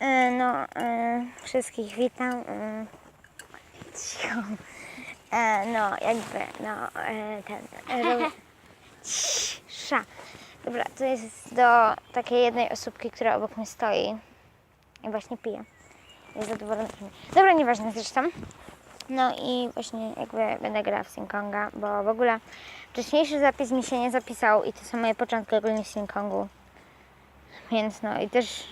E, No, e, wszystkich witam. E, cicho. No, jakby, no, ten. Cisza. Dobra, to jest do takiej jednej osóbki, która obok mnie stoi i właśnie pije. Jest zadowolona. Dobra, nieważne zresztą. No i właśnie jakby będę grała w Sing Konga, bo w ogóle wcześniejszy zapis mi się nie zapisał i to są moje początki ogólnie w Sing Kongu. Więc no i też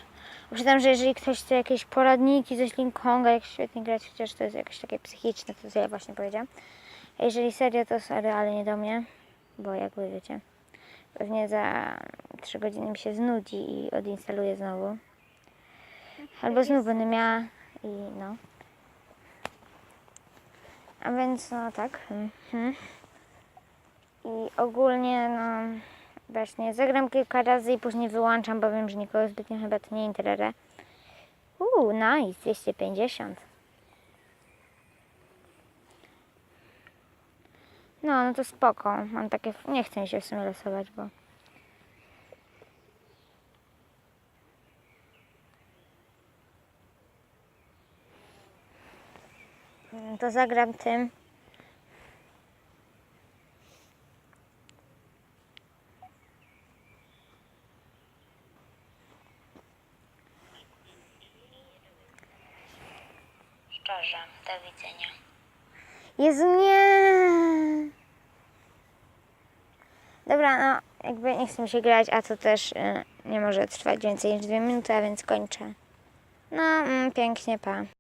Czytam, że jeżeli ktoś chce jakieś poradniki ze Sling Konga, jak świetnie grać, chociaż to jest jakieś takie psychiczne, to co ja właśnie powiedziałam. A jeżeli serio, to sorry, ale nie do mnie, bo jakby wiecie, pewnie za 3 godziny mi się znudzi i odinstaluję znowu. Albo znów będę miała i no. A więc no tak. Mhm. I ogólnie no właśnie zagram kilka razy i później wyłączam, bo wiem, że nikogo zbytnio chyba to nie interesuje. Uuu, nice, 250. No, no to spoko. Mam takie, nie chcę mi się w sumie losować, bo... To zagram tym. Do widzenia. Jezu, nie! Dobra, no jakby nie chcę się grać, a to też y, nie może trwać więcej niż dwie minuty, a więc kończę. No, mm, pięknie, pa.